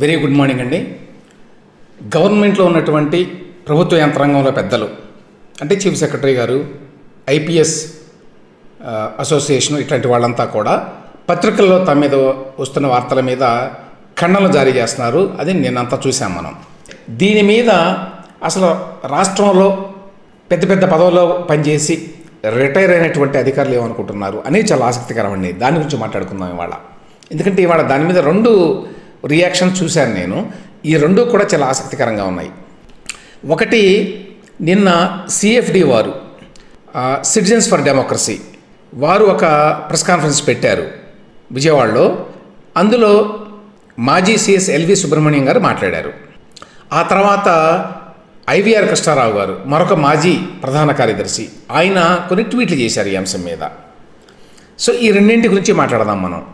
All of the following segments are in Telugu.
వెరీ గుడ్ మార్నింగ్ అండి. గవర్నమెంట్లో ఉన్నటువంటి ప్రభుత్వ యంత్రాంగంలో పెద్దలు అంటే chief secretary garu IPS association ఇట్లాంటి వాళ్ళంతా కూడా పత్రికల్లో తమ మీద వస్తున్న వార్తల మీద ఖండనలు జారీ చేస్తున్నారు. అది నిన్నంతా చూసాం మనం. దీని మీద అసలు రాష్ట్రంలో పెద్ద పెద్ద పదవుల్లో పనిచేసి రిటైర్ అయినటువంటి అధికారులు ఏమనుకుంటున్నారు అనేది చాలా ఆసక్తికరం అండి దాని గురించి మాట్లాడుకుందాం ఇవాళ. ఎందుకంటే ఇవాళ దాని మీద రెండు రియాక్షన్ చూశాను నేను. ఈ రెండు కూడా చాలా ఆసక్తికరంగా ఉన్నాయి. ఒకటి నిన్న సిఎఫ్డి వారు సిటిజన్స్ ఫర్ డెమోక్రసీ వారు ఒక ప్రెస్ కాన్ఫరెన్స్ పెట్టారు విజయవాడలో. అందులో మాజీ సిఎస్ ఎల్వి సుబ్రహ్మణ్యం గారు మాట్లాడారు. ఆ తర్వాత ఐవీఆర్ కృష్ణారావు గారు మరొక మాజీ ప్రధాన కార్యదర్శి ఆయన కొన్ని ట్వీట్లు చేశారు ఈ అంశం మీద. సో ఈ రెండింటి గురించి మాట్లాడదాం మనం.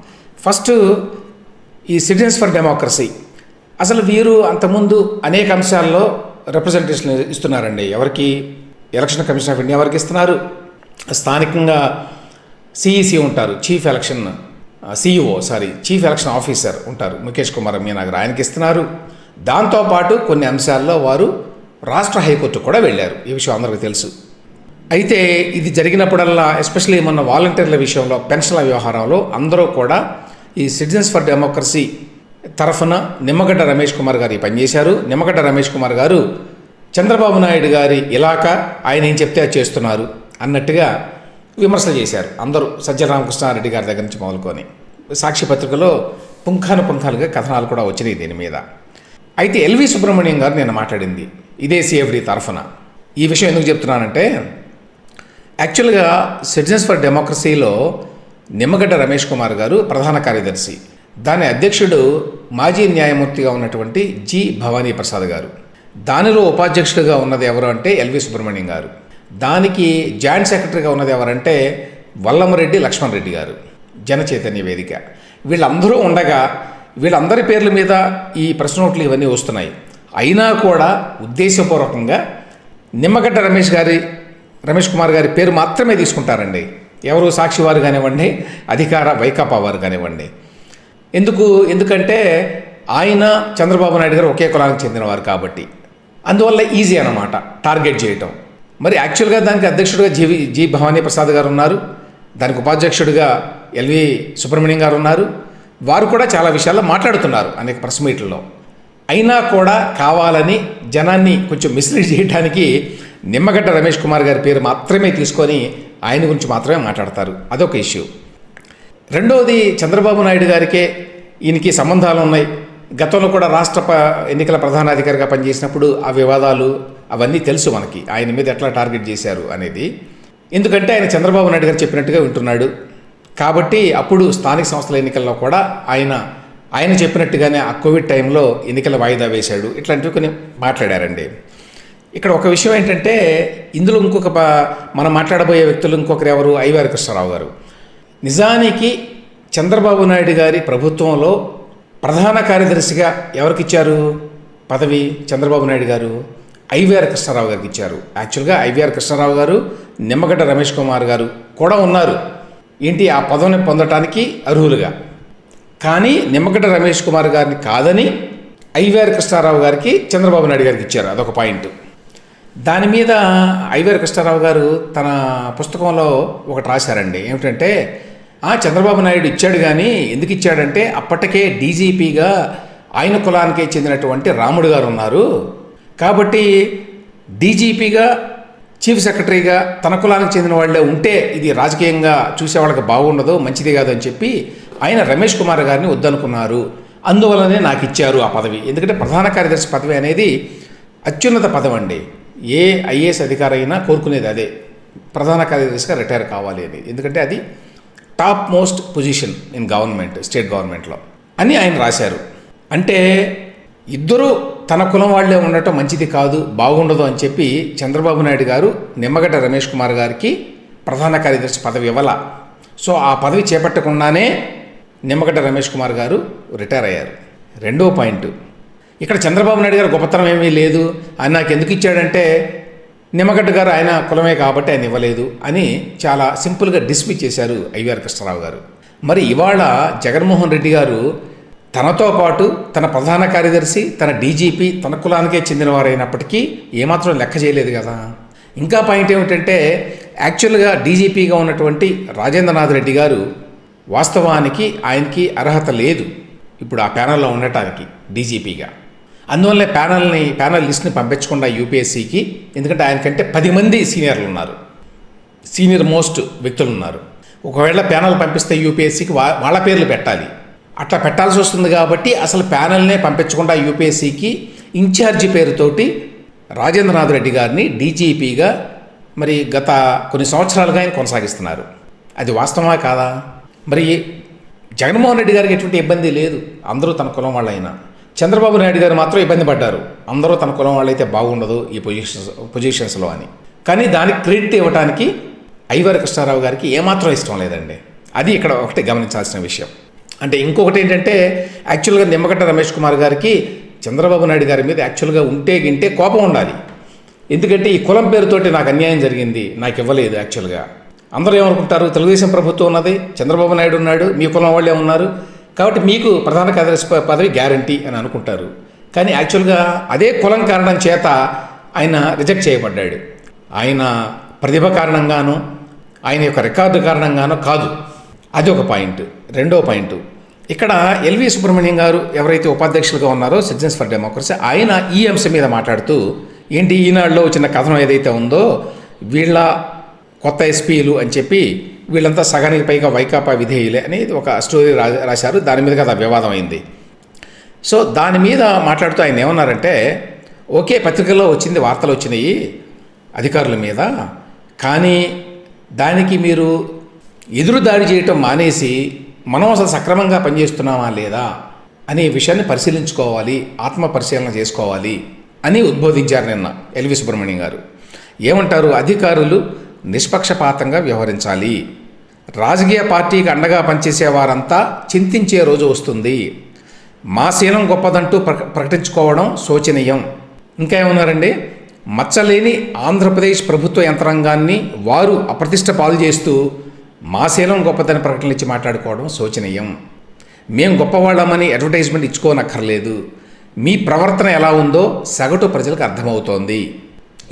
ఫస్ట్ ఈ సిటిజన్స్ ఫర్ డెమోక్రసీ. అసలు వీరు అంతకుముందు అనేక అంశాల్లో రిప్రజెంటేషన్ ఇస్తున్నారండి. ఎవరికి ఎలక్షన్ కమిషన్ ఆఫ్ ఇండియా ఎవరికి ఇస్తున్నారు. స్థానికంగా సిఈసి ఉంటారు. Chief election CEO sorry chief election officer ఉంటారు. ముఖేష్ కుమార్ మీనాగర్ ఆయనకి ఇస్తున్నారు. దాంతోపాటు కొన్ని అంశాల్లో వారు రాష్ట్ర హైకోర్టు కూడా వెళ్ళారు. ఈ విషయం అందరికీ తెలుసు. అయితే ఇది జరిగినప్పుడల్లా ఎస్పెషల్లీ మొన్న వాలంటీర్ల విషయంలో పెన్షన్ల వ్యవహారంలో అందరూ కూడా ఈ సిటిజన్స్ ఫర్ డెమోక్రసీ తరఫున నిమ్మగడ్డ రమేష్ కుమార్ గారు పనిచేశారు నిమ్మగడ్డ రమేష్ కుమార్ గారు చంద్రబాబు నాయుడు గారి ఇలాకా ఆయన ఏం చెప్తే అది చేస్తున్నారు అన్నట్టుగా విమర్శలు చేశారు. అందరూ సజ్జరామకృష్ణారెడ్డి గారి దగ్గర నుంచి మొదలుకొని సాక్షి పత్రికలో పుంఖాను పుంఖాలుగా కథనాలు కూడా వచ్చినాయి దీని మీద. అయితే ఎల్వి సుబ్రహ్మణ్యం గారు నేను మాట్లాడింది ఇదే సిఎఫ్డి తరఫున. ఈ విషయం ఎందుకు చెప్తున్నానంటే యాక్చువల్గా సిటిజన్స్ ఫర్ డెమోక్రసీలో నిమ్మగడ్డ రమేష్ కుమార్ గారు ప్రధాన కార్యదర్శి. దాని అధ్యక్షుడు మాజీ న్యాయమూర్తిగా ఉన్నటువంటి జి భవానీ ప్రసాద్ గారు. దానిలో ఉపాధ్యక్షుడిగా ఉన్నది ఎవరు అంటే ఎల్వి సుబ్రహ్మణ్యం గారు. దానికి జాయింట్ సెక్రటరీగా ఉన్నది ఎవరంటే వల్లమరెడ్డి లక్ష్మణ్ రెడ్డి గారు. జన చైతన్య వేదిక. వీళ్ళందరూ ఉండగా వీళ్ళందరి పేర్ల మీద ఈ ప్రశ్నోట్లు ఇవన్నీ వస్తున్నాయి. అయినా కూడా ఉద్దేశపూర్వకంగా నిమ్మగడ్డ రమేష్ గారి రమేష్ కుమార్ గారి పేరు మాత్రమే తీసుకుంటారండి. ఎవరు సాక్షి వారు కానివ్వండి అధికార వైకాపా వారు కానివ్వండి. ఎందుకు ఎందుకంటే ఆయన చంద్రబాబు నాయుడు గారు ఒకే కులానికి చెందినవారు కాబట్టి. అందువల్ల ఈజీ అనమాట టార్గెట్ చేయటం. మరి యాక్చువల్గా దానికి అధ్యక్షుడిగా జీ జి భవానీ ప్రసాద్ గారు ఉన్నారు. దానికి ఉపాధ్యక్షుడిగా ఎల్వి సుబ్రహ్మణ్యం గారు ఉన్నారు. వారు కూడా చాలా విషయాల్లో మాట్లాడుతున్నారు అనేక ప్రెస్ మీట్లలో. అయినా కూడా కావాలని జనాన్ని కొంచెం మిస్లీడ్ చేయడానికి నిమ్మగడ్డ రమేష్ కుమార్ గారి పేరు మాత్రమే తీసుకొని ఆయన గురించి మాత్రమే మాట్లాడతారు. అదొక ఇష్యూ. రెండవది చంద్రబాబు నాయుడు గారికే ఈయనకి సంబంధాలు ఉన్నాయి. గతంలో కూడా రాష్ట్ర ప ఎన్నికల ప్రధానాధికారిగా పనిచేసినప్పుడు ఆ వివాదాలు అవన్నీ తెలుసు మనకి. ఆయన మీద ఎట్లా టార్గెట్ చేశారు అనేది. ఎందుకంటే ఆయన చంద్రబాబు నాయుడు గారు చెప్పినట్టుగా వింటున్నాడు. కాబట్టి అప్పుడు స్థానిక సంస్థల ఎన్నికల్లో కూడా ఆయన ఆయన చెప్పినట్టుగానే ఆ కోవిడ్ టైంలో ఎన్నికల వాయిదా వేశాడు. ఇట్లాంటివి కొన్ని మాట్లాడారండి. ఇక్కడ ఒక విషయం ఏంటంటే ఇందులో ఇంకొక మనం మాట్లాడబోయే వ్యక్తులు ఇంకొకరు ఎవరు? ఐవారి కృష్ణారావు గారు. నిజానికి చంద్రబాబు నాయుడు గారి ప్రభుత్వంలో ప్రధాన కార్యదర్శిగా ఎవరికి ఇచ్చారు? పదవి చంద్రబాబు నాయుడు గారు ఐవీఆర్ కృష్ణారావు గారికి ఇచ్చారు. యాక్చువల్గా ఐవీఆర్ కృష్ణారావు గారు నిమ్మగడ్డ రమేష్ కుమార్ గారు కూడా ఉన్నారు. ఏంటి? ఆ పదవిని పొందటానికి అర్హులుగా. కానీ నిమ్మగడ్డ రమేష్ కుమార్ గారిని కాదని ఐవీఆర్ కృష్ణారావు గారికి చంద్రబాబు నాయుడు గారికి ఇచ్చారు. అదొక పాయింట్. దాని మీద ఐవర్ కృష్ణారావు గారు తన పుస్తకంలో ఒకటి రాశారండి. ఏమిటంటే "ఆ, చంద్రబాబు నాయుడు ఇచ్చాడు కానీ ఎందుకు ఇచ్చాడంటే అప్పటికే డీజీపీగా ఆయన కులానికే చెందినటువంటి రాముడు గారు ఉన్నారు. కాబట్టి డీజీపీగా చీఫ్ సెక్రటరీగా తన కులానికి చెందిన వాళ్ళే ఉంటే ఇది రాజకీయంగా చూసేవాళ్ళకి బాగుండదు మంచిది కాదు అని చెప్పి ఆయన రమేష్ కుమార్ గారిని వద్దనుకున్నారు. అందువలనే నాకు ఇచ్చారు ఆ పదవి. ఎందుకంటే ప్రధాన కార్యదర్శి పదవి అనేది అత్యున్నత పదవి అండి ఏ ఐఏఎస్ అధికారి అయినా కోరుకునేది అదే. ప్రధాన కార్యదర్శిగా రిటైర్ కావాలి అని. ఎందుకంటే అది top most position in government state గవర్నమెంట్లో అని ఆయన రాశారు. అంటే ఇద్దరు తన కులం వాళ్ళే ఉండటం మంచిది కాదు బాగుండదు అని చెప్పి చంద్రబాబు నాయుడు గారు నిమ్మగడ్డ రమేష్ కుమార్ గారికి ప్రధాన కార్యదర్శి పదవి ఇవ్వాల. సో ఆ పదవి చేపట్టకుండానే నిమ్మగడ్డ రమేష్ కుమార్ గారు రిటైర్ అయ్యారు. రెండో పాయింట్. ఇక్కడ చంద్రబాబు నాయుడు గారు గొప్పతనం ఏమీ లేదు. ఆయన నాకు ఎందుకు ఇచ్చాడంటే నిమ్మగడ్డ గారు ఆయన కులమే కాబట్టి ఆయన ఇవ్వలేదు అని చాలా సింపుల్గా డిస్మిస్ చేశారు ఐవీఆర్ కృష్ణారావు గారు. మరి ఇవాళ జగన్మోహన్ రెడ్డి గారు తనతో పాటు తన ప్రధాన కార్యదర్శి తన డీజీపీ తన కులానికే చెందినవారైనప్పటికీ ఏమాత్రం లెక్క చేయలేదు కదా. ఇంకా పాయింట్ ఏమిటంటే యాక్చువల్గా డీజీపీగా ఉన్నటువంటి రాజేంద్రనాథ్ రెడ్డి గారు వాస్తవానికి ఆయనకి అర్హత లేదు. ఇప్పుడు ఆ ప్యానల్లో ఉండటానికి డీజీపీగా. అందువల్లే ప్యానల్ని ప్యానల్ లిస్ట్ని పంపించకుండా యూపీఎస్సీకి ఎందుకంటే ఆయన కంటే పది మంది సీనియర్లు ఉన్నారు. సీనియర్ మోస్ట్ వ్యక్తులు ఉన్నారు. ఒకవేళ ప్యానల్ పంపిస్తే యూపీఎస్సీకి వా వాళ్ళ పేర్లు పెట్టాలి. అట్లా పెట్టాల్సి వస్తుంది కాబట్టి అసలు ప్యానల్నే పంపించకుండా యూపీఎస్సీకి ఇన్ఛార్జి పేరుతోటి రాజేంద్రనాథ్ రెడ్డి గారిని డీజీపీగా మరి గత కొన్ని సంవత్సరాలుగా ఆయన కొనసాగిస్తున్నారు. అది వాస్తవమా కాదా? మరి జగన్మోహన్ రెడ్డి గారికి ఎటువంటి ఇబ్బంది లేదు. అందరూ తన కులం వాళ్ళైనా. చంద్రబాబు నాయుడు గారు మాత్రం ఇబ్బంది పడ్డారు. అందరూ తన కులం వాళ్ళైతే బాగుండదు ఈ పొజిషన్స్ పొజిషన్స్లో అని. కానీ దానికి క్రెడిట్ ఇవ్వడానికి ఐవర్ కృష్ణారావు గారికి ఏమాత్రం ఇష్టం లేదండి. అది ఇక్కడ ఒకటి గమనించాల్సిన విషయం. అంటే ఇంకొకటి ఏంటంటే యాక్చువల్గా నిమ్మగడ్డ రమేష్ కుమార్ గారికి చంద్రబాబు నాయుడు గారి మీద యాక్చువల్గా ఉంటే గింటే కోపం ఉండాలి. ఎందుకంటే ఈ కులం పేరుతోటి నాకు అన్యాయం జరిగింది నాకు ఇవ్వలేదు యాక్చువల్గా అందరూ ఏమనుకుంటారు? తెలుగుదేశం ప్రభుత్వం ఉన్నది చంద్రబాబు నాయుడు ఉన్నాడు మీ కులం వాళ్ళే ఉన్నారు. కాబట్టి మీకు ప్రధాన కార్యదర్శి పదవి గ్యారంటీ అని అనుకుంటారు. కానీ యాక్చువల్గా అదే కులం కారణం చేత ఆయన రిజెక్ట్ చేయబడ్డాడు. ఆయన ప్రతిభ కారణంగానో ఆయన యొక్క రికార్డు కారణంగానో కాదు. అది ఒక పాయింట్ రెండో పాయింట్ ఇక్కడ ఎల్వి సుబ్రహ్మణ్యం గారు ఎవరైతే ఉపాధ్యక్షులుగా ఉన్నారో సిటిజన్స్ ఫర్ డెమోక్రసీ ఆయన ఈ అంశం మీద మాట్లాడుతూ ఏంటి ఈనాడులో చిన్న కథనం ఏదైతే ఉందో వీళ్ళ కొత్త ఎస్పీలు అని చెప్పి వీళ్ళంతా సగానికి పైగా వైకాపా విధేయులే అని ఒక స్టోరీ రా రాశారు. దాని మీద కదా వివాదం అయింది. సో దాని మీద మాట్లాడుతూ ఆయన ఏమన్నారంటే ఓకే పత్రికల్లో వచ్చింది వార్తలు వచ్చినాయి అధికారుల మీద కానీ దానికి మీరు ఎదురు దాడి చేయటం మానేసి మనం అసలు సక్రమంగా పనిచేస్తున్నామా లేదా అనే విషయాన్ని పరిశీలించుకోవాలి ఆత్మ పరిశీలన చేసుకోవాలి అని ఉద్బోధించారు నిన్న ఎల్వి సుబ్రహ్మణ్యం గారు. ఏమంటారు? అధికారులు నిష్పక్షపాతంగా వ్యవహరించాలి. రాజకీయ పార్టీకి అండగా పనిచేసే వారంతా చింతించే రోజు వస్తుంది. మా శీలం గొప్పదంటూ ప్రక ప్రకటించుకోవడం శోచనీయం. ఇంకా ఏమన్నారండి మచ్చలేని ఆంధ్రప్రదేశ్ ప్రభుత్వ యంత్రాంగాన్ని వారు అప్రతిష్ట పాలు చేస్తూ మా శీలం గొప్పదని ప్రకటనలు ఇచ్చి మాట్లాడుకోవడం శోచనీయం. మేము గొప్పవాళ్ళమని అడ్వర్టైజ్మెంట్ ఇచ్చుకోనక్కర్లేదు. మీ ప్రవర్తన ఎలా ఉందో సగటు ప్రజలకు అర్థమవుతోంది.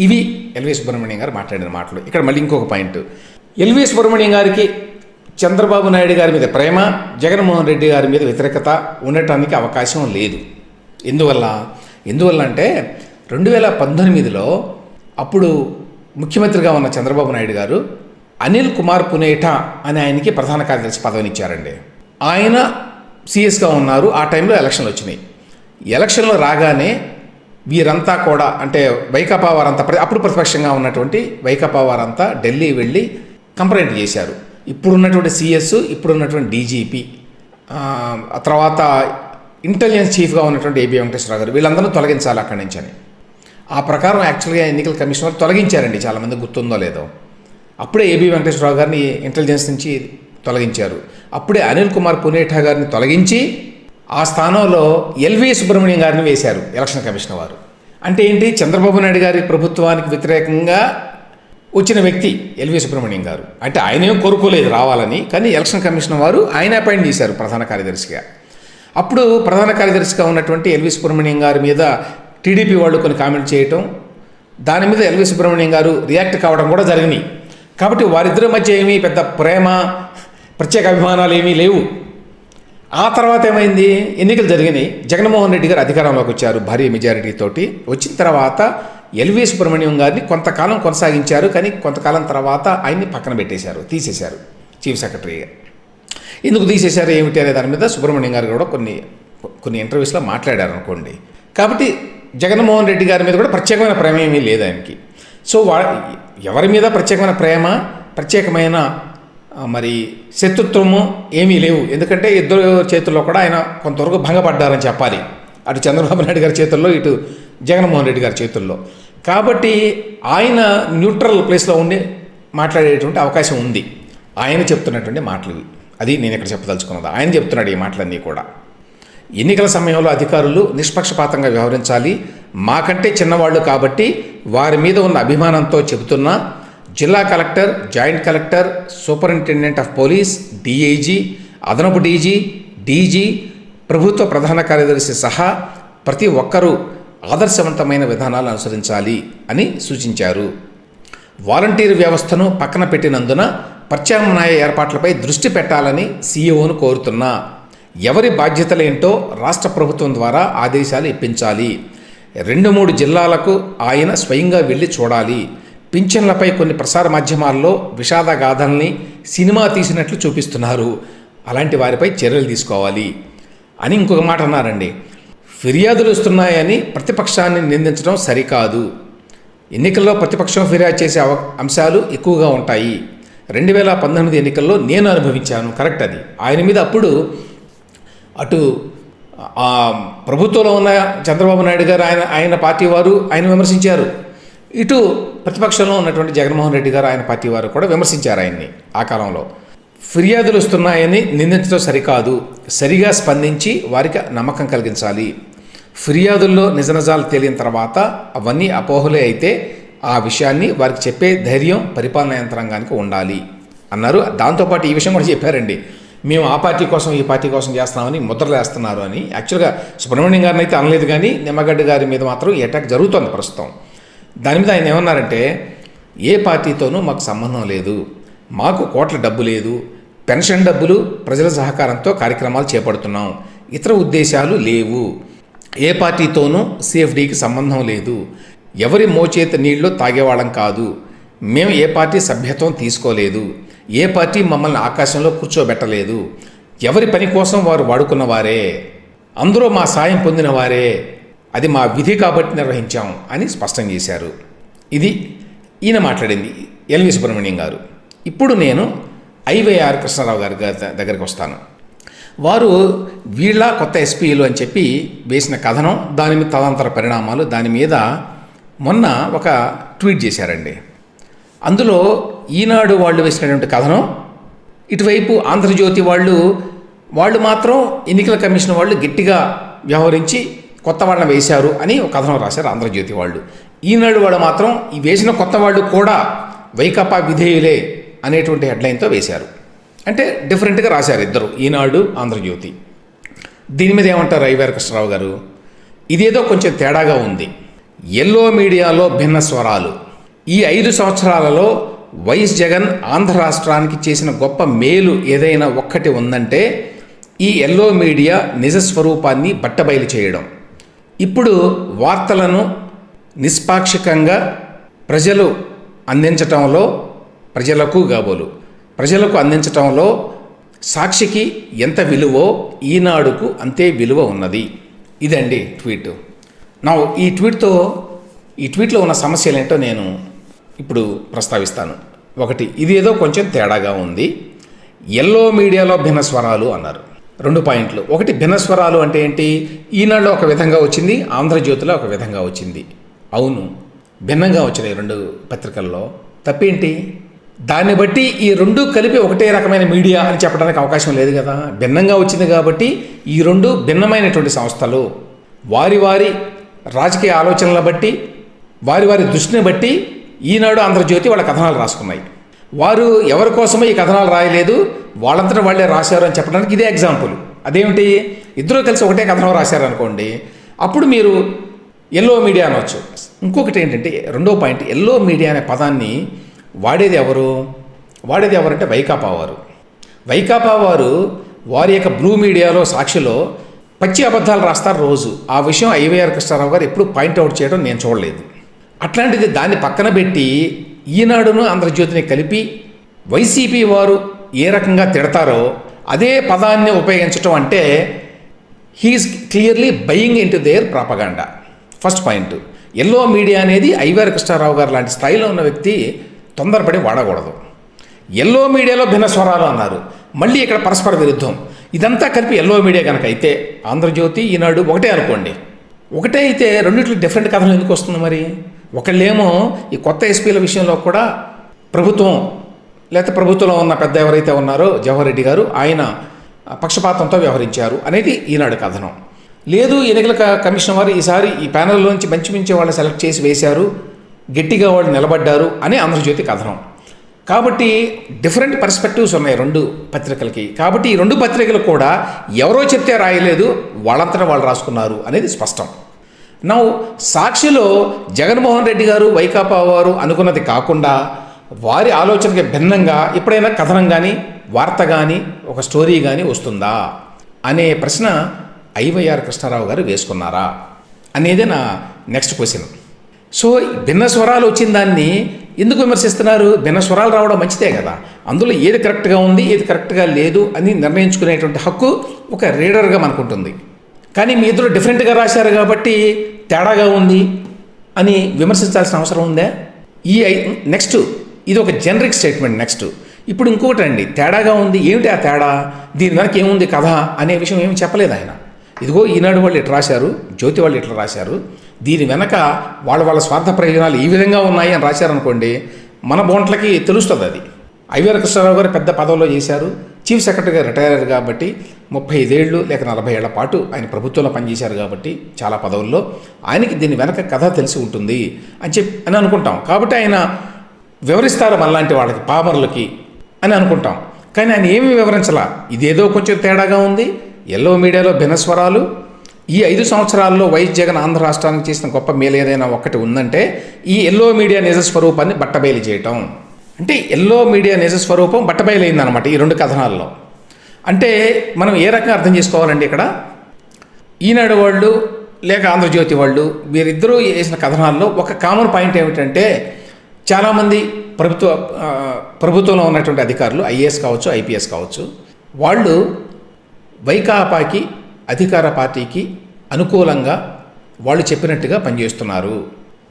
ఇవి ఎల్వి సుబ్రహ్మణ్యం గారు మాట్లాడిన మాటలు. ఇక్కడ మళ్ళీ ఇంకొక పాయింట్. ఎల్వి సుబ్రహ్మణ్యం గారికి చంద్రబాబు నాయుడు గారి మీద ప్రేమ జగన్మోహన్ రెడ్డి గారి మీద వ్యతిరేకత ఉండటానికి అవకాశం లేదు. ఎందువల్ల? ఎందువల్ల అంటే రెండు వేల పంతొమ్మిదిలో అప్పుడు ముఖ్యమంత్రిగా ఉన్న చంద్రబాబు నాయుడు గారు అనిల్ కుమార్ పునేఠా అని ఆయనకి ప్రధాన కార్యదర్శి పదవినిచ్చారండి ఆయన సీఎస్గా ఉన్నారు. ఆ టైంలో ఎలక్షన్లు వచ్చినాయి. ఎలక్షన్లు రాగానే వీరంతా కూడా అంటే వైకాపా వారంతా అప్పుడు ప్రతిపక్షంగా ఉన్నటువంటి వైకాపా వారంతా ఢిల్లీ వెళ్ళి కంప్లైంట్ చేశారు. ఇప్పుడున్నటువంటి సిఎస్ ఇప్పుడున్నటువంటి డీజీపీ ఆ తర్వాత ఇంటెలిజెన్స్ చీఫ్గా ఉన్నటువంటి ఏబి వెంకటేశ్వరరావు గారు వీళ్ళందరూ తొలగించాలి అక్కడి నుంచి అని. ఆ ప్రకారం యాక్చువల్గా ఎన్నికల కమిషనర్ తొలగించారండి చాలామంది గుర్తుందో లేదో. అప్పుడే ఏబీ వెంకటేశ్వరరావు గారిని ఇంటెలిజెన్స్ నుంచి తొలగించారు. అప్పుడే అనిల్ కుమార్ పునేఠా గారిని తొలగించి ఆ స్థానంలో ఎల్వి సుబ్రహ్మణ్యం గారిని వేశారు ఎలక్షన్ కమిషన్ వారు. అంటే ఏంటి? చంద్రబాబు నాయుడు గారి ప్రభుత్వానికి వ్యతిరేకంగా వచ్చిన వ్యక్తి ఎల్వి సుబ్రహ్మణ్యం గారు. అంటే ఆయన ఏం కోరుకోలేదు రావాలని కానీ ఎలక్షన్ కమిషన్ వారు ఆయన అపాయింట్ చేశారు ప్రధాన కార్యదర్శిగా. అప్పుడు ప్రధాన కార్యదర్శిగా ఉన్నటువంటి ఎల్వి సుబ్రహ్మణ్యం గారి మీద టీడీపీ వాళ్ళు కొన్ని కామెంట్ చేయటం దాని మీద ఎల్వి సుబ్రహ్మణ్యం గారు రియాక్ట్ కావడం కూడా జరిగినాయి. కాబట్టి వారిద్దరి మధ్య ఏమీ పెద్ద ప్రేమ ప్రత్యేక అభిమానాలు ఏమీ లేవు. ఆ తర్వాత ఏమైంది? ఎన్నికలు జరిగినాయి. జగన్మోహన్ రెడ్డి గారు అధికారంలోకి వచ్చారు భారీ మెజారిటీతోటి. వచ్చిన తర్వాత ఎల్వి సుబ్రహ్మణ్యం గారిని కొంతకాలం కొనసాగించారు కానీ కొంతకాలం తర్వాత ఆయన్ని పక్కన పెట్టేశారు తీసేశారు చీఫ్ సెక్రటరీగా ఎందుకు తీసేశారు ఏమిటి అనే దాని మీద సుబ్రహ్మణ్యం గారు కూడా కొన్ని కొన్ని ఇంటర్వ్యూస్లో మాట్లాడారు అనుకోండి. కాబట్టి జగన్మోహన్ రెడ్డి గారి మీద కూడా ప్రత్యేకమైన ప్రేమ ఏమీ లేదు ఆయనకి. సో వా ఎవరి మీద ప్రత్యేకమైన ప్రేమ ప్రత్యేకమైన మరి శత్రుత్వము ఏమీ లేవు. ఎందుకంటే ఇద్దరు చేతుల్లో కూడా ఆయన కొంతవరకు భంగపడ్డారని చెప్పాలి. అటు చంద్రబాబు నాయుడు గారి చేతుల్లో ఇటు జగన్మోహన్ రెడ్డి గారి చేతుల్లో. కాబట్టి ఆయన న్యూట్రల్ ప్లేస్లో ఉండి మాట్లాడేటువంటి అవకాశం ఉంది. ఆయన చెప్తున్నటువంటి మాటలు అది నేను ఇక్కడ చెప్పదలుచుకున్నది. ఆయన చెప్తున్నాడు ఈ మాటలన్నీ కూడా. ఎన్నికల సమయంలో అధికారులు నిష్పక్షపాతంగా వ్యవహరించాలి. మాకంటే చిన్నవాళ్ళు కాబట్టి వారి మీద ఉన్న అభిమానంతో చెబుతున్నా జిల్లా collector joint collector superintendent of police DIG అదనపు డీజీ డీజీ ప్రభుత్వ ప్రధాన కార్యదర్శి సహా ప్రతి ఒక్కరూ ఆదర్శవంతమైన విధానాలు అనుసరించాలి అని సూచించారు. వాలంటీర్ వ్యవస్థను పక్కన పెట్టినందున ప్రత్యామ్నాయ ఏర్పాట్లపై దృష్టి పెట్టాలని సీఈఓను కోరుతున్నా. ఎవరి బాధ్యతలేంటో రాష్ట్ర ప్రభుత్వం ద్వారా ఆదేశాలు ఇప్పించాలి. రెండు మూడు జిల్లాలకు ఆయన స్వయంగా వెళ్ళి చూడాలి. పింఛన్లపై కొన్ని ప్రసార మాధ్యమాల్లో విషాద గాథల్ని సినిమా తీసినట్లు చూపిస్తున్నారు. అలాంటి వారిపై చర్యలు తీసుకోవాలి. అని ఇంకొక మాట అన్నారండి. ఫిర్యాదులు వస్తున్నాయని ప్రతిపక్షాన్ని నిందించడం సరికాదు. ఎన్నికల్లో ప్రతిపక్షం ఫిర్యాదు చేసే అవ అంశాలు ఎక్కువగా ఉంటాయి. రెండు వేల పంతొమ్మిది ఎన్నికల్లో నేను అనుభవించాను. కరెక్ట్ అది. ఆయన మీద అప్పుడు అటు ఆ ప్రభుత్వంలో ఉన్న చంద్రబాబు నాయుడు గారు ఆయన ఆయన పార్టీ వారు ఆయన విమర్శించారు. ఇటు ప్రతిపక్షంలో ఉన్నటువంటి జగన్మోహన్ రెడ్డి గారు ఆయన పార్టీ వారు కూడా విమర్శించారు ఆయన్ని ఆ కాలంలో. ఫిర్యాదులు వస్తున్నాయని నిందించడం సరికాదు. సరిగా స్పందించి వారికి నమ్మకం కలిగించాలి. ఫిర్యాదుల్లో నిజ నిజాలు తేలిన తర్వాత అవన్నీ అపోహలే అయితే ఆ విషయాన్ని వారికి చెప్పే ధైర్యం పరిపాలనా యంత్రాంగానికి ఉండాలి అన్నారు. దాంతోపాటు ఈ విషయం కూడా చెప్పారండి. మేము ఆ పార్టీ కోసం ఈ పార్టీ కోసం చేస్తున్నామని ముద్రలు వేస్తున్నారు అని. యాక్చువల్గా సుబ్రహ్మణ్యం గారిని అయితే అనలేదు కానీ నిమ్మగడ్డ గారి మీద మాత్రం ఈ అటాక్ జరుగుతోంది ప్రస్తుతం. దాని మీద ఆయన ఏమన్నారంటే ఏ పార్టీతోనూ మాకు సంబంధం లేదు. మాకు కోట్ల డబ్బు లేదు పెన్షన్ డబ్బులు ప్రజల సహకారంతో కార్యక్రమాలు చేపడుతున్నాం. ఇతర ఉద్దేశాలు లేవు. ఏ పార్టీతోనూ సిఎఫ్డికి సంబంధం లేదు. ఎవరి మోచేత నీళ్ళు తాగేవాళ్ళం కాదు. మేము ఏ పార్టీ సభ్యత్వం తీసుకోలేదు. ఏ పార్టీ మమ్మల్ని ఆకాశంలో కూర్చోబెట్టలేదు. ఎవరి పని కోసం వారు వాడుకున్న వారే అందరూ మా సాయం పొందిన వారే అది మా విధి కాబట్టి నిర్వహించాం అని స్పష్టం చేశారు. ఇది ఈయన మాట్లాడింది ఎల్వి సుబ్రహ్మణ్యం గారు. ఇప్పుడు నేను ఐవైఆర్ కృష్ణారావు గారి దగ్గరికి వస్తాను. వారు వీళ్ళ కొత్త ఎస్పీలు అని చెప్పి వేసిన కథనం దాని మీద తదంతర పరిణామాలు దాని మీద మొన్న ఒక ట్వీట్ చేశారండి. అందులో ఈనాడు వాళ్ళు వేసినటువంటి కథనం ఇటువైపు ఆంధ్రజ్యోతి వాళ్ళు వాళ్ళు మాత్రం ఎన్నికల కమిషన్ వాళ్ళు గట్టిగా వ్యవహరించి కొత్త వాళ్ళని వేశారు అని ఒక కథనం రాశారు ఆంధ్రజ్యోతి వాళ్ళు. ఈనాడు వాళ్ళు మాత్రం ఈ వేసిన కొత్త వాళ్ళు కూడా వైకాపా విధేయులే అనేటువంటి హెడ్లైన్తో వేశారు. అంటే డిఫరెంట్గా రాశారు ఇద్దరు ఈనాడు ఆంధ్రజ్యోతి. దీని మీద ఏమంటారు రవివారి కృష్ణరావు గారు? ఇదేదో కొంచెం తేడాగా ఉంది. ఎల్లో మీడియాలో భిన్న స్వరాలు. ఈ ఐదు సంవత్సరాలలో వైఎస్ జగన్ ఆంధ్ర రాష్ట్రానికి చేసిన గొప్ప మేలు ఏదైనా ఒక్కటి ఉందంటే ఈ ఎల్లో మీడియా నిజ స్వరూపాన్ని బట్టబయలు చేయడం. ఇప్పుడు వార్తలను నిష్పాక్షికంగా ప్రజలు అందించటంలో ప్రజలకు కాబోలు ప్రజలకు అందించటంలో సాక్షికి ఎంత విలువో ఈనాడుకు అంతే విలువ ఉన్నది. ఇదండి ట్వీట్. నా ఈ ట్వీట్తో ఈ ట్వీట్లో ఉన్న సమస్యలు ఏంటో నేను ఇప్పుడు ప్రస్తావిస్తాను. ఒకటి ఇది ఏదో కొంచెం తేడాగా ఉంది. ఎల్లో మీడియాలో భిన్న స్వరాలు అన్నారు. రెండు పాయింట్లు. ఒకటి భిన్న స్వరాలు అంటే ఏంటి? ఈనాడులో ఒక విధంగా వచ్చింది ఆంధ్రజ్యోతిలో ఒక విధంగా వచ్చింది. అవును భిన్నంగా వచ్చినాయి రెండు పత్రికల్లో. తప్పేంటి? దాన్ని బట్టి ఈ రెండు కలిపి ఒకటే రకమైన మీడియా అని చెప్పడానికి అవకాశం లేదు కదా. భిన్నంగా వచ్చింది కాబట్టి ఈ రెండు భిన్నమైనటువంటి సంస్థలు వారి వారి రాజకీయ ఆలోచనల బట్టి వారి వారి దృష్టిని బట్టి ఈనాడు ఆంధ్రజ్యోతి వాళ్ళ కథనాలు రాసుకున్నాయి. వారు ఎవరి కోసమో ఈ కథనాలు రాయలేదు వాళ్ళంతటా వాళ్ళే రాశారు అని చెప్పడానికి ఇదే ఎగ్జాంపుల్ అదేమిటి? ఇద్దరు కలిసి ఒకటే కథనం రాశారనుకోండి అప్పుడు మీరు ఎల్లో మీడియా అనవచ్చు ఇంకొకటి ఏంటంటే రెండో పాయింట్ ఎల్లో మీడియా అనే పదాన్ని వాడేది ఎవరు? వాడేది ఎవరంటే వైకాపా వారు. వైకాపా వారు వారి యొక్క బ్లూ మీడియాలో సాక్షిలో పచ్చి అబద్ధాలు రాస్తారు రోజు. ఆ విషయం ఐవైఆర్ కృష్ణారావు గారు ఎప్పుడు పాయింట్అవుట్ చేయడం నేను చూడలేదు. అట్లాంటిది దాన్ని పక్కన పెట్టి ఈనాడును ఆంధ్రజ్యోతిని కలిపి వైసీపీ వారు ఏ రకంగా తిడతారో అదే పదాన్ని ఉపయోగించటం అంటే he's clearly buying into their propaganda first point yellow media అనేది ఐవైఆర్ కృష్ణారావు గారు లాంటి స్థాయిలో ఉన్న వ్యక్తి తొందరపడి వాడకూడదు. ఎల్లో మీడియాలో భిన్న స్వరాలు అన్నారు. మళ్ళీ ఇక్కడ పరస్పర విరుద్ధం. ఇదంతా కలిపి ఎల్లో మీడియా కనుక అయితే ఆంధ్రజ్యోతి ఈనాడు ఒకటే అనుకోండి. ఒకటే అయితే రెండిట్లో డిఫరెంట్ కథలు ఎందుకు వస్తుంది మరి? ఒకళ్ళేమో ఈ కొత్త ఎస్పీల విషయంలో కూడా ప్రభుత్వం లేకపోతే ప్రభుత్వంలో ఉన్న పెద్ద ఎవరైతే ఉన్నారో జవహర్ రెడ్డి గారు ఆయన పక్షపాతంతో వ్యవహరించారు అనేది ఈనాడు కథనం. లేదు ఎన్నికల కమిషన్ వారు ఈసారి ఈ ప్యానెల్లోంచి మంచి మంచి వాళ్ళని సెలెక్ట్ చేసి వేశారు. గట్టిగా వాళ్ళు నిలబడ్డారు అని ఆంధ్రజ్యోతి కథనం. కాబట్టి డిఫరెంట్ పర్స్పెక్టివ్స్ ఉన్నాయి రెండు పత్రికలకి. కాబట్టి ఈ రెండు పత్రికలు కూడా ఎవరో చెప్తే రాయలేదు వాళ్ళంతటా వాళ్ళు రాసుకున్నారు అనేది స్పష్టం. నా సాక్షిలో జగన్మోహన్ రెడ్డి గారు వైకాపా వారు అనుకున్నది కాకుండా వారి ఆలోచనకి భిన్నంగా ఎప్పుడైనా కథనం కానీ వార్త కానీ ఒక స్టోరీ కానీ వస్తుందా? అనే ప్రశ్న ఐవైఆర్ కృష్ణారావు గారు వేసుకున్నారా? అనేది నా నెక్స్ట్ క్వశ్చన్ సో భిన్న స్వరాలు వచ్చిన దాన్ని ఎందుకు విమర్శిస్తున్నారు? భిన్న స్వరాలు రావడం మంచిదే కదా. అందులో ఏది కరెక్ట్గా ఉంది ఏది కరెక్ట్గా లేదు అని నిర్ణయించుకునేటువంటి హక్కు ఒక రీడర్గా మనకుంటుంది. కానీ మీ ఇద్దరు డిఫరెంట్గా రాశారు కాబట్టి తేడాగా ఉంది అని విమర్శించాల్సిన అవసరం ఉందా? ఈ నెక్స్ట్ ఇది ఒక జనరిక్ స్టేట్మెంట్ నెక్స్ట్. ఇప్పుడు ఇంకొకటి అండి తేడాగా ఉంది. ఏమిటి ఆ తేడా? దీని వెనక ఏముంది కథ అనే విషయం ఏమి చెప్పలేదు ఆయన. ఇదిగో ఈనాడు వాళ్ళు ఇట్లా రాశారు జ్యోతి వాళ్ళు ఇట్లా రాశారు. దీని వెనక వాళ్ళ వాళ్ళ స్వార్థ ప్రయోజనాలు ఈ విధంగా ఉన్నాయి అని రాశారనుకోండి మన బోంట్లకి తెలుస్తుంది అది. ఐవీఆర్ కృష్ణారావు గారు పెద్ద పదవిలో చేశారు చీఫ్ సెక్రటరీగా రిటైర్ అయ్యారు కాబట్టి ముప్పై ఐదేళ్ళు లేక నలభై ఏళ్ళ పాటు ఆయన ప్రభుత్వంలో పనిచేశారు కాబట్టి చాలా పదవుల్లో. ఆయనకి దీని వెనక కథ తెలిసి ఉంటుంది అని చెప్పి అని అనుకుంటాం. కాబట్టి ఆయన వివరిస్తారు మనలాంటి వాళ్ళకి పామరులకి అని అనుకుంటాం. కానీ ఆయన ఏమీ వివరించలా. ఇదేదో కొంచెం తేడాగా ఉంది. ఎల్లో మీడియాలో భిన్నస్వరాలు ఈ ఐదు సంవత్సరాల్లో వైఎస్ జగన్ ఆంధ్ర రాష్ట్రానికి చేసిన గొప్ప మేలు ఏదైనా ఒకటి ఉందంటే ఈ ఎల్లో మీడియా నిజ స్వరూపాన్ని బట్టబయలు చేయటం. అంటే ఎల్లో మీడియా నిజ స్వరూపం బట్టబయలైందనమాట ఈ రెండు కథనాల్లో. అంటే మనం ఏ రకంగా అర్థం చేసుకోవాలండి ఇక్కడ? ఈనాడు వాళ్ళు లేక ఆంధ్రజ్యోతి వాళ్ళు వీరిద్దరూ వేసిన కథనాల్లో ఒక కామన్ పాయింట్ ఏమిటంటే చాలామంది ప్రభుత్వ ప్రభుత్వంలో ఉన్నటువంటి అధికారులు ఐఏఎస్ కావచ్చు ఐపీఎస్ కావచ్చు వాళ్ళు వైకాపాకి అధికార పార్టీకి అనుకూలంగా వాళ్ళు చెప్పినట్టుగా పనిచేస్తున్నారు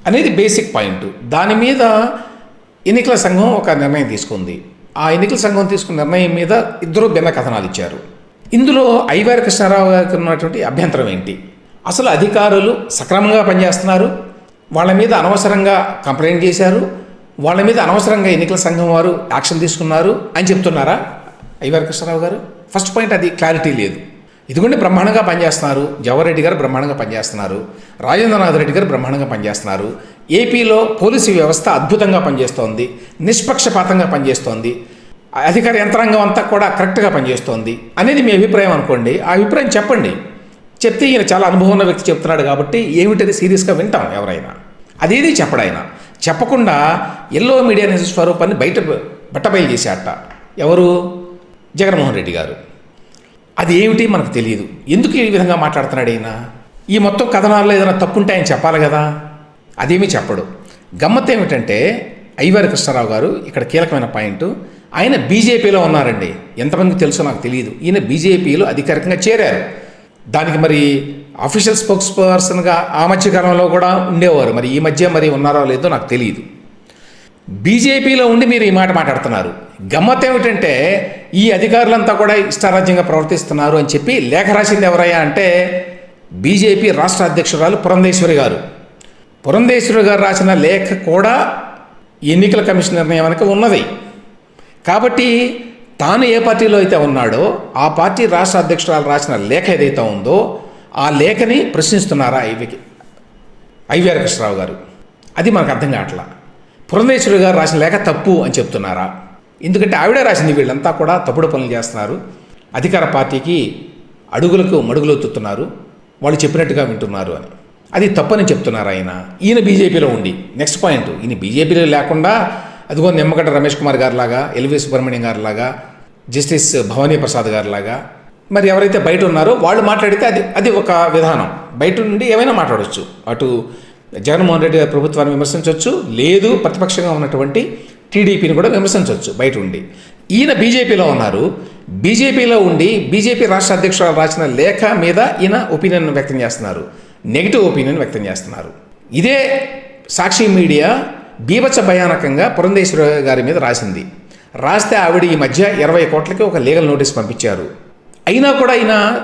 అనేది బేసిక్ పాయింట్. దాని మీద ఎన్నికల సంఘం ఒక నిర్ణయం తీసుకుంది. ఆ ఎన్నికల సంఘం తీసుకున్న నిర్ణయం మీద ఇద్దరు భిన్న కథనాలు ఇచ్చారు. ఇందులో ఐవారి కృష్ణారావు గారికి ఉన్నటువంటి అభ్యంతరం ఏంటి? అసలు అధికారులు సక్రమంగా పనిచేస్తున్నారు? వాళ్ళ మీద అనవసరంగా కంప్లైంట్ చేశారు? వాళ్ళ మీద అనవసరంగా ఎన్నికల సంఘం వారు యాక్షన్ తీసుకున్నారు అని చెప్తున్నారా? ఐవారి కృష్ణారావు గారు? ఫస్ట్ పాయింట్ అది క్లారిటీ లేదు. ఇదిగోండి బ్రహ్మాండంగా పనిచేస్తున్నారు. జవహర్రెడ్డి గారు బ్రహ్మాండంగా పనిచేస్తున్నారు. రాజేంద్రనాథ్ రెడ్డి గారు బ్రహ్మాండంగా పనిచేస్తున్నారు. ఏపీలో పోలీసు వ్యవస్థ అద్భుతంగా పనిచేస్తోంది. నిష్పక్షపాతంగా పనిచేస్తోంది. అధికార యంత్రాంగం అంతా కూడా కరెక్ట్గా పనిచేస్తోంది అనేది మీ అభిప్రాయం అనుకోండి. ఆ అభిప్రాయం చెప్పండి. చెప్తే ఈయన చాలా అనుభవం ఉన్న వ్యక్తి చెప్తున్నాడు కాబట్టి ఏమిటది సీరియస్గా వింటాం ఎవరైనా. అదేది చెప్పడాయన చెప్పకుండా ఎల్లో మీడియా నిజ స్వరూపాన్ని బయట బట్టబయలు చేశాట ఎవరు? జగన్మోహన్ రెడ్డి గారు. అది ఏమిటి మనకు తెలియదు ఎందుకు ఈ విధంగా మాట్లాడుతున్నాడు ఈయన? ఈ మొత్తం కథనాల్లో ఏదైనా తప్పుంటే ఆయన చెప్పాలి కదా? అదేమీ చెప్పడు. గమ్మత్ ఏమిటంటే ఐవారి కృష్ణారావు గారు ఇక్కడ కీలకమైన పాయింట్. ఆయన బీజేపీలో ఉన్నారండి. ఎంతమందికి తెలుసో నాకు తెలియదు ఈయన బీజేపీలో అధికారికంగా చేరారు. దానికి మరి అఫీషియల్ స్పోక్స్ పర్సన్గా ఆ మధ్య కాలంలో కూడా ఉండేవారు. మరి ఈ మధ్య మరి ఉన్నారో లేదో నాకు తెలియదు బీజేపీలో ఉండి మీరు ఈ మాట మాట్లాడుతున్నారు. గమ్మత్ ఏమిటంటే ఈ అధికారులంతా కూడా ఇష్టారాజ్యంగా ప్రవర్తిస్తున్నారు అని చెప్పి లేఖ రాసింది ఎవరయ్యా అంటే బీజేపీ రాష్ట్ర అధ్యక్షురాలు పురంధేశ్వరి గారు. పురంధేశ్వరి గారు రాసిన లేఖ కూడా ఎన్నికల కమిషన్ నిర్ణయం వెనక ఉన్నది. కాబట్టి తాను ఏ పార్టీలో అయితే ఉన్నాడో ఆ పార్టీ రాష్ట్ర అధ్యక్షురాలు రాసిన లేఖ ఏదైతే ఉందో ఆ లేఖని ప్రశ్నిస్తున్నారా ఐవికి ఐవీఆర్ కృష్ణరావు గారు. అది మనకు అర్థం కావట్లా. పురంధేశ్వరి గారు రాసిన లేఖ తప్పు అని చెప్తున్నారా? ఎందుకంటే ఆవిడే రాసింది వీళ్ళంతా కూడా తప్పుడు పనులు చేస్తున్నారు. అధికార పార్టీకి అడుగులకు మడుగులొత్తుతున్నారు వాళ్ళు చెప్పినట్టుగా వింటున్నారు అని. అది తప్పని చెప్తున్నారు ఆయన. ఈయన బీజేపీలో ఉండి. నెక్స్ట్ పాయింట్ ఈయన బీజేపీలో లేకుండా అదిగో నిమ్మగడ్డ రమేష్ కుమార్ గారిలాగా ఎల్వి సుబ్రహ్మణ్యం గారిలాగా జస్టిస్ భవానీ ప్రసాద్ గారిలాగా. మరి ఎవరైతే బయట ఉన్నారో వాళ్ళు మాట్లాడితే అది అది ఒక విధానం. బయట నుండి ఏమైనా మాట్లాడవచ్చు అటు జగన్మోహన్ రెడ్డి గారి ప్రభుత్వాన్ని విమర్శించవచ్చు లేదు ప్రతిపక్షంగా ఉన్నటువంటి టీడీపీని కూడా విమర్శించవచ్చు బయట ఉండి. ఈయన బీజేపీలో ఉన్నారు. బీజేపీలో ఉండి బీజేపీ రాష్ట్ర అధ్యక్షురాలు రాసిన లేఖ మీద ఈయన ఒపీనియన్ వ్యక్తం చేస్తున్నారు. నెగిటివ్ ఒపీనియన్ వ్యక్తం చేస్తున్నారు. ఇదే సాక్షి మీడియా బీభత్స భయానకంగా పురంధేశ్వర గారి మీద రాసింది. రాస్తే ఆవిడ ఈ మధ్య ఇరవై కోట్లకి ఒక లీగల్ నోటీస్ పంపించారు. అయినా కూడా ఈయన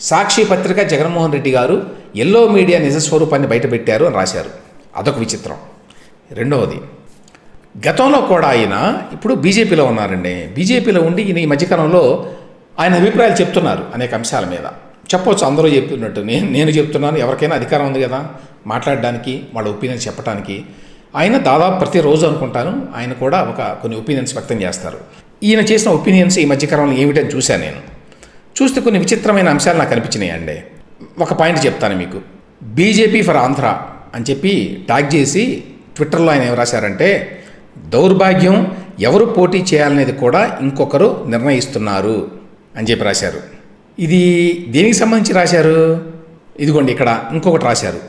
సాక్షి పత్రిక జగన్మోహన్ రెడ్డి గారు ఎల్లో మీడియా నిజ స్వరూపాన్ని బయటపెట్టారు అని రాశారు. అదొక విచిత్రం. రెండవది గతంలో కూడా ఆయన ఇప్పుడు బీజేపీలో ఉన్నారండి. బీజేపీలో ఉండి ఈయన ఈ మధ్యకాలంలో ఆయన అభిప్రాయాలు చెప్తున్నారు అనేక అంశాల మీద. చెప్పవచ్చు అందరూ చెప్పినట్టు. నేను నేను చెప్తున్నాను ఎవరికైనా అధికారం ఉంది కదా మాట్లాడడానికి వాళ్ళ ఒపీనియన్స్ చెప్పడానికి ఆయన దాదాపు ప్రతిరోజు అనుకుంటాను ఆయన కూడా ఒక కొన్ని ఒపీనియన్స్ వ్యక్తం చేస్తారు. ఈయన చేసిన ఒపీనియన్స్ ఈ మధ్యకాలంలో ఏమిటని చూశాను నేను. చూస్తే కొన్ని విచిత్రమైన అంశాలు నాకు అనిపించినాయి అండి ఒక పాయింట్ చెప్తాను మీకు. బీజేపీ ఫర్ ఆంధ్ర అని చెప్పి ట్యాగ్ చేసి ట్విట్టర్లో ఆయన ఏం రాశారంటే దౌర్భాగ్యం ఎవరు పోటీ చేయాలనేది కూడా ఇంకొకరు నిర్ణయిస్తున్నారు అని చెప్పి రాశారు. ఇది దేనికి సంబంధించి రాశారు? ఇదిగోండి ఇక్కడ ఇంకొకటి రాశారు.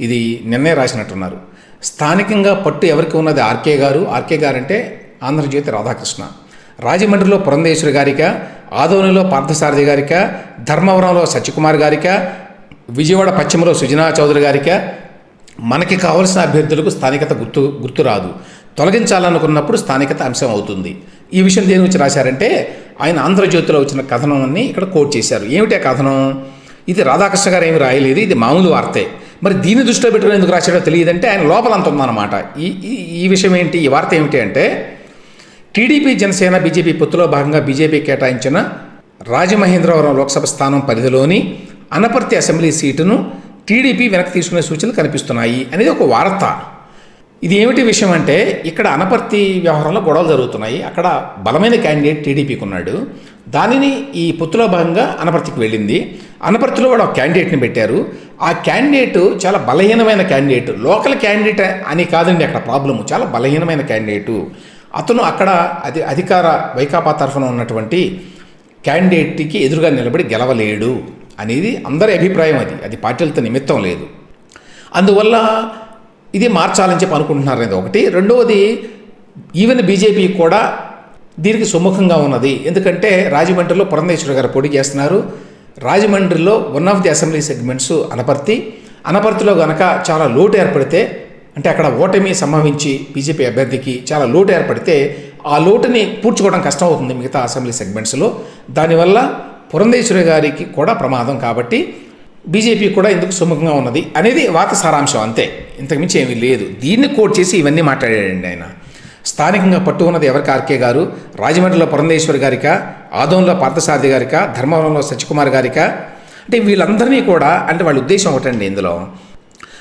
ఇది నిన్నే రాసినట్టున్నారు. స్థానికంగా పట్టు ఎవరికి ఉన్నది? ఆర్కే గారు. ఆర్కే గారు అంటే ఆంధ్రజ్యోతి రాధాకృష్ణ. రాజమండ్రిలో పురంధేశ్వరి గారిక ఆదోనిలో పార్థసారథి గారిక ధర్మవరంలో సత్యకుమార్ గారిక విజయవాడ పశ్చిమలో సుజనా చౌదరి గారిక మనకి కావలసిన అభ్యర్థులకు స్థానికత గుర్తు గుర్తు రాదు. తొలగించాలనుకున్నప్పుడు స్థానికత అంశం అవుతుంది. ఈ విషయం దేని గురించి రాశారంటే ఆయన ఆంధ్రజ్యోతిలో వచ్చిన కథనాన్ని ఇక్కడ కోట్ చేశారు. ఏమిటి ఆ కథనం? ఇది రాధాకృష్ణ గారు ఏమి రాయలేదు ఇది మామూలు వార్తే. మరి దీన్ని దృష్టిలో పెట్టుకుని ఎందుకు రాశాడో తెలియదంటే ఆయన లోపల అంత ఉందన్నమాట. ఈ ఈ- ఈ విషయం ఏంటి ఈ వార్త ఏమిటి అంటే టీడీపీ జనసేన బీజేపీ పొత్తులో భాగంగా బీజేపీ కేటాయించిన రాజమహేంద్రవరం లోక్సభ స్థానం పరిధిలోని అనపర్తి అసెంబ్లీ సీటును టీడీపీ వెనక్కి తీసుకునే సూచనలు కనిపిస్తున్నాయి అనేది ఒక వార్త. ఇది ఏమిటి విషయం అంటే ఇక్కడ అనపర్తి వ్యవహారంలో గొడవలు జరుగుతున్నాయి. అక్కడ బలమైన క్యాండిడేట్ టీడీపీకి ఉన్నాడు. దానిని ఈ పొత్తులో భాగంగా అనపర్తికి వెళ్ళింది. అనపర్తిలో కూడా ఒక క్యాండిడేట్ని పెట్టారు. ఆ క్యాండిడేట్ చాలా బలహీనమైన క్యాండిడేట్. లోకల్ క్యాండిడేట్ అని కాదండి అక్కడ ప్రాబ్లము. చాలా బలహీనమైన క్యాండిడేటు. అతను అక్కడ అది అధికార వైకాపా తరఫున ఉన్నటువంటి క్యాండిడేట్కి ఎదురుగా నిలబడి గెలవలేడు అనేది అందరి అభిప్రాయం అది. అది పార్టీలతో నిమిత్తం లేదు. అందువల్ల ఇది మార్చాలని చెప్పి అనుకుంటున్నారు అనేది ఒకటి. రెండవది ఈవెన్ బీజేపీ కూడా దీనికి సుముఖంగా ఉన్నది. ఎందుకంటే రాజమండ్రిలో పురంధేశ్వర గారు పోటీ చేస్తున్నారు. రాజమండ్రిలో one of the assembly segments Anaparthi. అనపర్తిలో గనక చాలా లోటు ఏర్పడితే అంటే అక్కడ ఓటమి సంభవించి బీజేపీ అభ్యర్థికి చాలా లోటు ఏర్పడితే ఆ లోటుని పూడ్చుకోవడం కష్టం అవుతుంది మిగతా అసెంబ్లీ సెగ్మెంట్స్లో దానివల్ల పురంధేశ్వరి గారికి కూడా ప్రమాదం కాబట్టి బీజేపీ కూడా ఎందుకు సుముఖంగా ఉన్నది అనేది వార్త సారాంశం అంతే. ఇంతకుమించి ఏమీ లేదు. దీన్ని కోట్ చేసి ఇవన్నీ మాట్లాడాడండి ఆయన. స్థానికంగా పట్టుకున్నది ఎవరికి ఆర్కే గారు. రాజమండ్రిలో పురంధేశ్వరి గారిక? ఆదోంలో పార్థసారథి గారిక? ధర్మవరంలో సత్యకుమార్ గారిక? అంటే వీళ్ళందరినీ కూడా అంటే వాళ్ళ ఉద్దేశం ఒకటండి ఇందులో.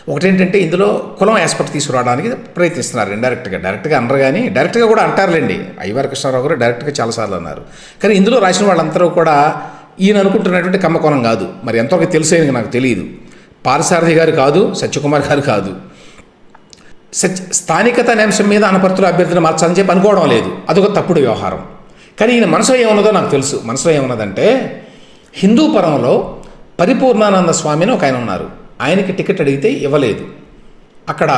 ఒకటేంటంటే ఇందులో కులం ఆస్పెక్ట్ తీసుకురావడానికి ప్రయత్నిస్తున్నారు. ఇండైరెక్ట్గా డైరెక్ట్గా అనరు కానీ డైరెక్ట్గా కూడా అంటారులేండి. అయ్యవారి కృష్ణారావు గారు డైరెక్ట్గా చాలాసార్లు అన్నారు. కానీ ఇందులో రాసిన వాళ్ళందరూ కూడా ఈయన అనుకుంటున్నటువంటి కమ్మకోణం కాదు. మరి ఎంతవరకు తెలిసేది నాకు తెలియదు. పారసారథి గారు కాదు సత్యకుమార్ గారు కాదు. సచ్ స్థానికత అనే అంశం మీద అనపర్తుల అభ్యర్థిని మార్చాలని చెప్పి అనుకోవడం లేదు. అదొక తప్పుడు వ్యవహారం. కానీ ఈయన మనసులో ఏమున్నదో నాకు తెలుసు. మనసులో ఏమున్నదంటే హిందూ పరంలో పరిపూర్ణానంద స్వామిని ఒక ఆయన ఉన్నారు. ఆయనకి టికెట్ అడిగితే ఇవ్వలేదు. అక్కడ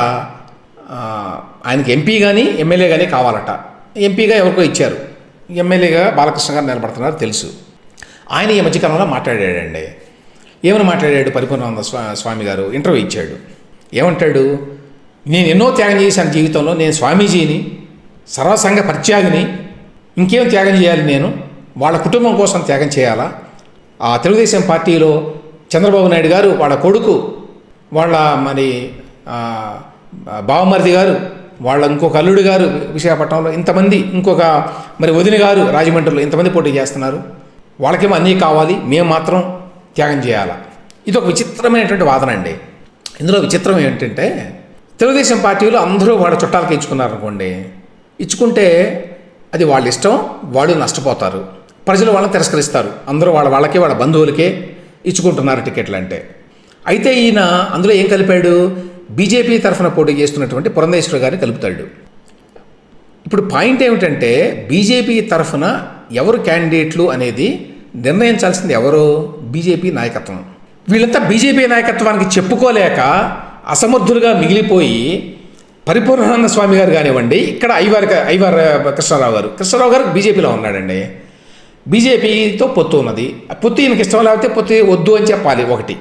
ఆయనకి ఎంపీ కానీ ఎమ్మెల్యే కానీ కావాలట. ఎంపీగా ఎవరికో ఇచ్చారు. ఎమ్మెల్యేగా బాలకృష్ణ గారు నిలబడుతున్నారు తెలుసు. ఆయన ఈ మధ్యకాలంలో మాట్లాడాడండి. ఏమని మాట్లాడాడు పరిపూర్ణానంద స్వా స్వామి గారు? ఇంటర్వ్యూ ఇచ్చాడు. ఏమంటాడు? నేను ఎన్నో త్యాగం చేశాను జీవితంలో. నేను స్వామీజీని సర్వసంగ పరిత్యాగిని ఇంకేం త్యాగం చేయాలి నేను? వాళ్ళ కుటుంబం కోసం త్యాగం చేయాలా? ఆ తెలుగుదేశం పార్టీలో చంద్రబాబు నాయుడు గారు వాళ్ళ కొడుకు వాళ్ళ మరి బావమరిది గారు వాళ్ళ ఇంకొక అల్లుడు గారు విశాఖపట్నంలో ఇంతమంది ఇంకొక మరి వదిన గారు రాజమండ్రిలో ఇంతమంది పోటీ చేస్తున్నారు. వాళ్ళకేమో అన్నీ కావాలి మేము మాత్రం త్యాగం చేయాలా. ఇది ఒక విచిత్రమైనటువంటి వాదన అండి. ఇందులో విచిత్రం ఏంటంటే తెలుగుదేశం పార్టీలో అందరూ వాళ్ళ చుట్టాలకి ఇచ్చుకున్నారు అనుకోండి ఇచ్చుకుంటే అది వాళ్ళ ఇష్టం వాళ్ళు నష్టపోతారు. ప్రజలు వాళ్ళని తిరస్కరిస్తారు. అందరూ వాళ్ళ వాళ్ళకే వాళ్ళ బంధువులకే ఇచ్చుకుంటున్నారు టికెట్లు అంటే అయితే ఈయన అందులో ఏం కలిపాడు? బీజేపీ తరఫున పోటీ చేస్తున్నటువంటి పురంధేశ్వర గారిని కలుపుతాడు. ఇప్పుడు పాయింట్ ఏమిటంటే బీజేపీ తరఫున ఎవరు క్యాండిడేట్లు అనేది నిర్ణయించాల్సింది ఎవరు? బీజేపీ నాయకత్వం. వీళ్ళంతా బీజేపీ నాయకత్వానికి చెప్పుకోలేక అసమర్థులుగా మిగిలిపోయి పరిపూర్ణానంద స్వామి గారు కానివ్వండి ఇక్కడ ఐవార్ ఐవార్ కృష్ణారావు గారు. కృష్ణారావు గారు బీజేపీలో ఉన్నాడండి. బీజేపీతో పొత్తు ఉన్నది. ఆ పొత్తు ఈయనకి ఇష్టం లేకపోతే పొత్తు వద్దు అని చెప్పాలి ఒకటి.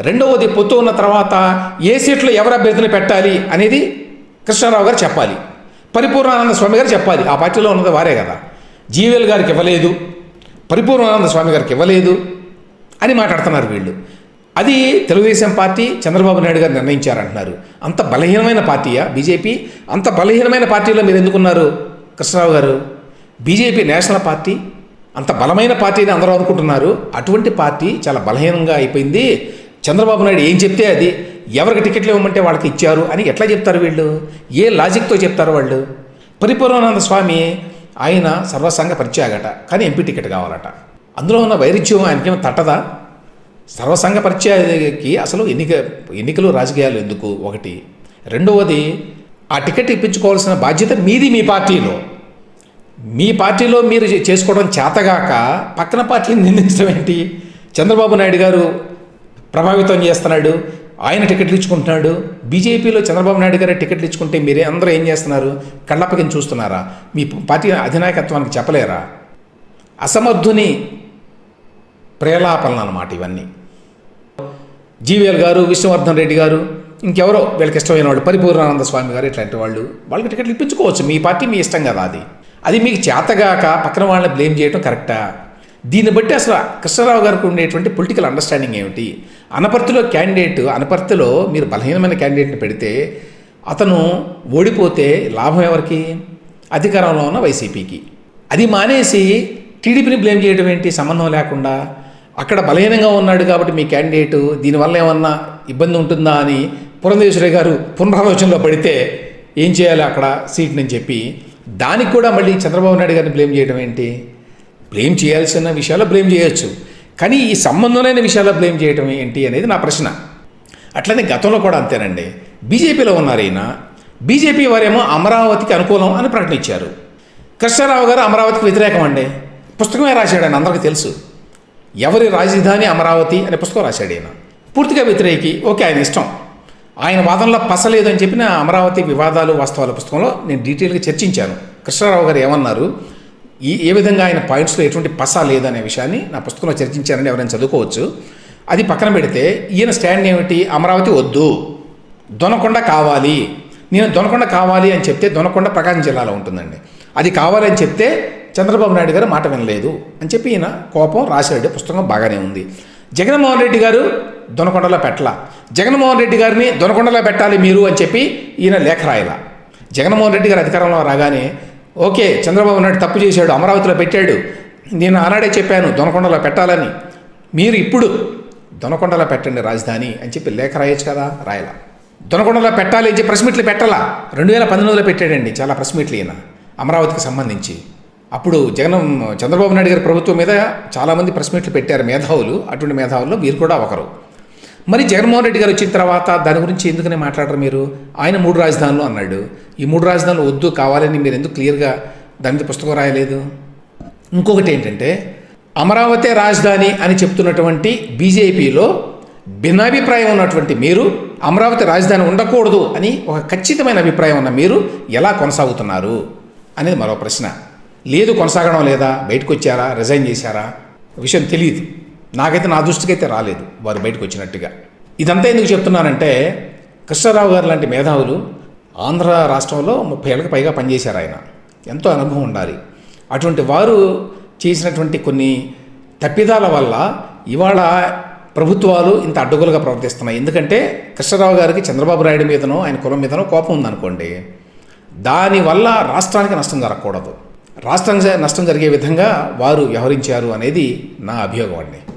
రెండవది పొత్తు ఉన్న తర్వాత ఏ సీట్లో ఎవరు అభ్యర్థులు పెట్టాలి అనేది కృష్ణారావు గారు చెప్పాలి. పరిపూర్ణానంద స్వామి గారు చెప్పాలి. ఆ పార్టీలో ఉన్నది వారే కదా. జీవీఎల్ గారికి ఇవ్వలేదు. పరిపూర్ణానంద స్వామి గారికి ఇవ్వలేదు అని మాట్లాడుతున్నారు వీళ్ళు. అది తెలుగుదేశం పార్టీ చంద్రబాబు నాయుడు గారు నిర్ణయించారంటున్నారు. అంత బలహీనమైన పార్టీయా బీజేపీ? అంత బలహీనమైన పార్టీలో మీరు ఎందుకున్నారు Krishnarao garu? BJP national party? అంత బలమైన పార్టీని అందరూ అనుకుంటున్నారు. అటువంటి పార్టీ చాలా బలహీనంగా అయిపోయింది. చంద్రబాబు నాయుడు ఏం చెప్తే అది? ఎవరికి టికెట్లు ఇవ్వమంటే వాళ్ళకి ఇచ్చారు అని ఎట్లా చెప్తారు వీళ్ళు? ఏ లాజిక్తో చెప్తారు వాళ్ళు? పరిపూర్ణానంద స్వామి ఆయన సర్వసంగ పరిచయాగట కానీ ఎంపీ టికెట్ కావాలట. అందులో ఉన్న వైరుధ్యం ఆయనకేమో తట్టదా? సర్వసంగ పరిచయానికి అసలు ఎన్నిక ఎన్నికలు రాజకీయాలు ఎందుకు? ఒకటి. రెండవది ఆ టికెట్ ఇప్పించుకోవాల్సిన బాధ్యత మీది మీ పార్టీలో. మీ పార్టీలో మీరు చేసుకోవడం చేతగాక పక్కన పార్టీని నిందించడం ఏంటి? చంద్రబాబు నాయుడు గారు ప్రభావితం చేస్తున్నాడు. ఆయన టికెట్లు ఇచ్చుకుంటున్నాడు. బీజేపీలో చంద్రబాబు నాయుడు గారు టికెట్లు ఇచ్చుకుంటే మీరే అందరూ ఏం చేస్తున్నారు? కళ్ళప్పకిని చూస్తున్నారా? మీ పార్టీ అధినాయకత్వానికి చెప్పలేరా? అసమర్థుని ప్రేలాపనలు అన్నమాట ఇవన్నీ. జీవీఎల్ గారు విష్ణువర్ధన్ రెడ్డి గారు ఇంకెవరో వీళ్ళకి ఇష్టమైన వాళ్ళు పరిపూర్ణానంద స్వామి గారు ఇట్లాంటి వాళ్ళు వాళ్ళకి టికెట్లు ఇప్పించుకోవచ్చు. మీ పార్టీ మీ ఇష్టం కదా అది. అది మీకు చేతగాక పక్కన వాళ్ళని బ్లేమ్ చేయడం కరెక్టా? దీన్ని బట్టి అసలు కృష్ణారావు గారికి ఉండేటువంటి పొలిటికల్ అండర్స్టాండింగ్ ఏమిటి? అనపర్తిలో క్యాండిడేట్ అనపర్తిలో మీరు బలహీనమైన క్యాండిడేట్ని పెడితే అతను ఓడిపోతే లాభం ఎవరికి? అధికారంలో ఉన్న వైసీపీకి. అది మానేసి టీడీపీని బ్లేమ్ చేయడం ఏంటి? సంబంధం లేకుండా. అక్కడ బలహీనంగా ఉన్నాడు కాబట్టి మీ క్యాండిడేట్ దీనివల్ల ఏమన్నా ఇబ్బంది ఉంటుందా అని పురంధేశ్వరి గారు పునరాలోచనలో పడితే ఏం చేయాలి అక్కడ? సీట్ని చెప్పి దానికి కూడా మళ్ళీ చంద్రబాబు నాయుడు గారిని బ్లేమ్ చేయడం ఏంటి? బ్లేమ్ చేయాల్సిన విషయాల్లో బ్లేమ్ చేయొచ్చు. కానీ ఈ సంబంధం లేని విషయాల్లో బ్లేమ్ చేయటం ఏంటి అనేది నా ప్రశ్న. అట్లనే గతంలో కూడా అంతేనండి. బీజేపీలో ఉన్నారు ఈయన బీజేపీ వారేమో అమరావతికి అనుకూలం అని ప్రకటించారు. కృష్ణారావు గారు అమరావతికి వ్యతిరేకం అండి. పుస్తకమే రాశాడు ఆయన అందరికీ తెలుసు. ఎవరి రాజధాని అమరావతి అనే పుస్తకం రాశాడు ఈయన. పూర్తిగా వ్యతిరేకి ఓకే ఆయన ఇష్టం. ఆయన వాదనలో పసలేదు అని చెప్పిన అమరావతి వివాదాలు వాస్తవాల పుస్తకంలో నేను డీటెయిల్గా చర్చించాను. కృష్ణారావు గారు ఏమన్నారు? ఈ ఏ విధంగా ఆయన పాయింట్స్లో ఎటువంటి పస లేదనే విషయాన్ని నా పుస్తకంలో చర్చించానని ఎవరైనా చదువుకోవచ్చు. అది పక్కన పెడితే ఈయన స్టాండ్ ఏమిటి? అమరావతి వద్దు. దొనకొండ కావాలి. నేను దొనకొండ కావాలి అని చెప్తే దొనకొండ ప్రకాశం జిల్లాలో ఉంటుందండి. అది కావాలని చెప్తే చంద్రబాబు నాయుడు గారు మాట వినలేదు అని చెప్పి ఈయన కోపం రాశాడు పుస్తకం బాగానే ఉంది. జగన్మోహన్ రెడ్డి గారు దొనకొండలో పెట్టలా. జగన్మోహన్ రెడ్డి గారిని దొనకొండలో పెట్టాలి మీరు అని చెప్పి ఈయన లేఖ రాయలా. జగన్మోహన్ రెడ్డి గారు అధికారంలో రాగానే ఓకే చంద్రబాబు నాయుడు తప్పు చేశాడు అమరావతిలో పెట్టాడు. నేను ఆనాడే చెప్పాను దొనకొండలో పెట్టాలని. మీరు ఇప్పుడు దొనకొండలో పెట్టండి రాజధాని అని చెప్పి లేఖ రాయొచ్చు కదా రాయలా. దొనకొండలో పెట్టాలి అని చెప్పి ప్రెస్ మీట్లు పెట్టాలా? రెండు వేల పంతొమ్మిదిలో పెట్టాడండి చాలా ప్రెస్ మీట్లు ఈయన అమరావతికి సంబంధించి. అప్పుడు జగన్ చంద్రబాబు నాయుడు గారి ప్రభుత్వం మీద చాలామంది ప్రెస్ మీట్లు పెట్టారు మేధావులు అటువంటి మేధావుల్లో మీరు కూడా ఒకరు. మరి జగన్మోహన్ రెడ్డి గారు వచ్చిన తర్వాత దాని గురించి ఎందుకని మాట్లాడరు మీరు? ఆయన మూడు రాజధానులు అన్నాడు. ఈ మూడు రాజధానులు వద్దు కావాలని మీరు ఎందుకు క్లియర్గా దాని మీద పుస్తకం రాయలేదు? ఇంకొకటి ఏంటంటే అమరావతి రాజధాని అని చెప్తున్నటువంటి బీజేపీలో భిన్నాభిప్రాయం ఉన్నటువంటి మీరు అమరావతి రాజధాని ఉండకూడదు అని ఒక ఖచ్చితమైన అభిప్రాయం ఉన్న మీరు ఎలా కొనసాగుతున్నారు అనేది మరో ప్రశ్న. లేదు కొనసాగడం లేదా? బయటకు వచ్చారా? రిజైన్ చేశారా? విషయం తెలియదు నాకైతే నా దృష్టికి అయితే రాలేదు వారు బయటకు వచ్చినట్టుగా. ఇదంతా ఎందుకు చెప్తున్నానంటే కృష్ణారావు గారు లాంటి మేధావులు ఆంధ్ర రాష్ట్రంలో ముప్పై ఏళ్ళకి పైగా పనిచేశారు ఆయన. ఎంతో అనుభవం ఉండాలి. అటువంటి వారు చేసినటువంటి కొన్ని తప్పిదాల వల్ల ఇవాళ ప్రభుత్వాలు ఇంత అడ్డగోలుగా ప్రవర్తిస్తున్నాయి. ఎందుకంటే కృష్ణరావు గారికి చంద్రబాబు నాయుడు మీదనో ఆయన కులం మీదనో కోపం ఉందనుకోండి దానివల్ల రాష్ట్రానికి నష్టం జరగకూడదు. రాష్ట్రానికి నష్టం జరిగే విధంగా వారు వ్యవహరించారు అనేది నా అభియోగం అండి.